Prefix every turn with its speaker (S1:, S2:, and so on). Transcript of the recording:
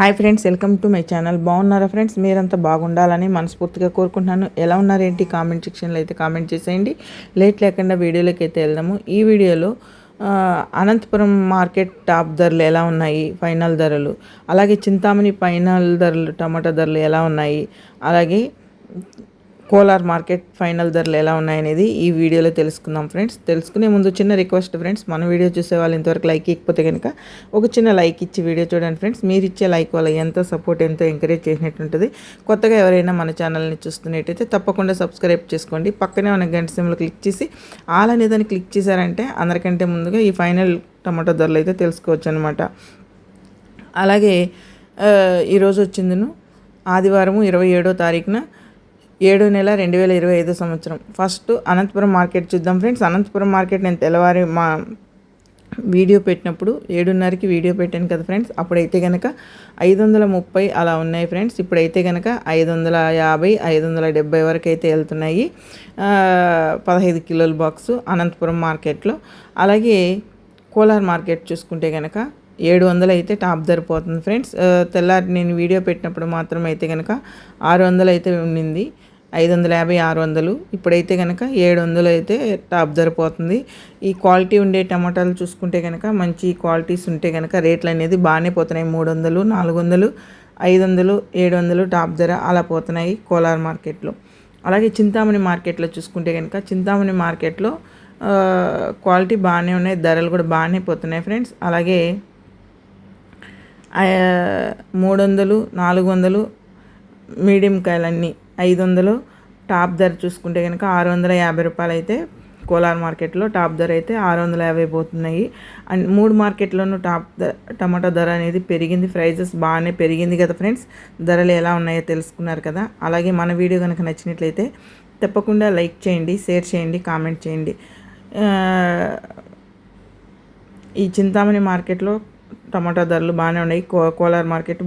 S1: Hi friends welcome to my channel. బాగున్నారా friends? మీరంతా బాగుండాలని మనస్ఫూర్తిగా కోరుకుంటున్నాను. ఎలా ఉన్నారేంటి కామెంట్ సెక్షన్లో అయితే కామెంట్ చేసేయండి. లేట్ లేకుండా వీడియోలోకి అయితే వెళ్దాము. ఈ వీడియోలో అనంతపురం మార్కెట్ టాప్ ధరలు ఎలా ఉన్నాయి? ఫైనల్ ధరలు. అలాగే చింతామణి ఫైనల్ ధరలు టమాటా ధరలు ఎలా ఉన్నాయి? అలాగే కోలార్ మార్కెట్ ఫైనల్ ధరలు ఎలా ఉన్నాయనేది ఈ వీడియోలో తెలుసుకుందాం ఫ్రెండ్స్. తెలుసుకునే ముందు చిన్న రిక్వెస్ట్ ఫ్రెండ్స్ మన వీడియో చూసే వాళ్ళు ఇంతవరకు లైక్ ఇకపోతే కనుక ఒక చిన్న లైక్ ఇచ్చి వీడియో చూడండి ఫ్రెండ్స్. మీరు ఇచ్చే లైక్ వల్ల ఎంతో సపోర్ట్ ఎంతో ఎంకరేజ్ చేసినట్టు ఉంటుంది. కొత్తగా ఎవరైనా మన ఛానల్ని చూస్తున్నట్టయితే తప్పకుండా సబ్స్క్రైబ్ చేసుకోండి. పక్కనే ఉన్న గంట సిమ్లో క్లిక్ చేసి ఆల్ అనేదాన్ని క్లిక్ చేశారంటే అందరికంటే ముందుగా ఈ ఫైనల్ టమాటో ధరలు అయితే తెలుసుకోవచ్చు అనమాట అలాగే ఈరోజు వచ్చిందిను ఆదివారం ఇరవై ఏడో తారీఖున ఏడు నెల రెండు వేల ఇరవై ఐదు సంవత్సరం. ఫస్ట్ అనంతపురం మార్కెట్ చూద్దాం ఫ్రెండ్స్. అనంతపురం మార్కెట్ నేను తెల్లవారి మా వీడియో పెట్టినప్పుడు ఏడున్నరకి వీడియో పెట్టాను కదా ఫ్రెండ్స్. అప్పుడైతే కనుక ఐదు వందల ముప్పై అలా ఉన్నాయి ఫ్రెండ్స్. ఇప్పుడైతే కనుక ఐదు వందల యాభై ఐదు వందల డెబ్బై వరకు అయితే వెళ్తున్నాయి పదహైదు కిలోల బాక్స్ అనంతపురం మార్కెట్లో. అలాగే కోలార్ మార్కెట్ చూసుకుంటే కనుక ఏడు వందలు అయితే టాప్ ధర పోతుంది ఫ్రెండ్స్. తెల్లారి నేను వీడియో పెట్టినప్పుడు మాత్రం అయితే కనుక ఆరు వందలు అయితే ఉండింది. ఐదు వందల యాభై ఆరు వందలు. ఇప్పుడైతే కనుక ఏడు వందలు అయితే టాప్ ధర పోతుంది. ఈ క్వాలిటీ ఉండే టమాటాలు చూసుకుంటే కనుక మంచి క్వాలిటీస్ ఉంటే కనుక రేట్లు అనేది బాగానే పోతున్నాయి. మూడు వందలు నాలుగు వందలు ఐదు వందలు ఏడు వందలు టాప్ ధర అలా పోతున్నాయి కోలార్ మార్కెట్లో. అలాగే చింతామణి మార్కెట్లో చూసుకుంటే కనుక చింతామణి మార్కెట్లో క్వాలిటీ బాగానే ఉన్నాయి. ధరలు కూడా బాగానే పోతున్నాయి ఫ్రెండ్స్. అలాగే మూడు వందలు నాలుగు వందలు మీడియం కాయలన్నీ ఐదు వందలు టాప్ ధర చూసుకుంటే కనుక ఆరు వందల యాభై రూపాయలు అయితే కోలార్ మార్కెట్లో టాప్ ధర అయితే ఆరు వందల యాభై పోతున్నాయి. అండ్ మూడు మార్కెట్లోనూ టాప్ ధర టమాటా ధర అనేది పెరిగింది. ప్రైజెస్ బాగానే పెరిగింది కదా ఫ్రెండ్స్. ధరలు ఎలా ఉన్నాయో తెలుసుకున్నారు కదా. అలాగే మన వీడియో కనుక నచ్చినట్లయితే తప్పకుండా లైక్ చేయండి షేర్ చేయండి కామెంట్ చేయండి. ఈ చింతామణి మార్కెట్లో టమాటా ధరలు బాగానే ఉన్నాయి. కో కోలార్ మార్కెట్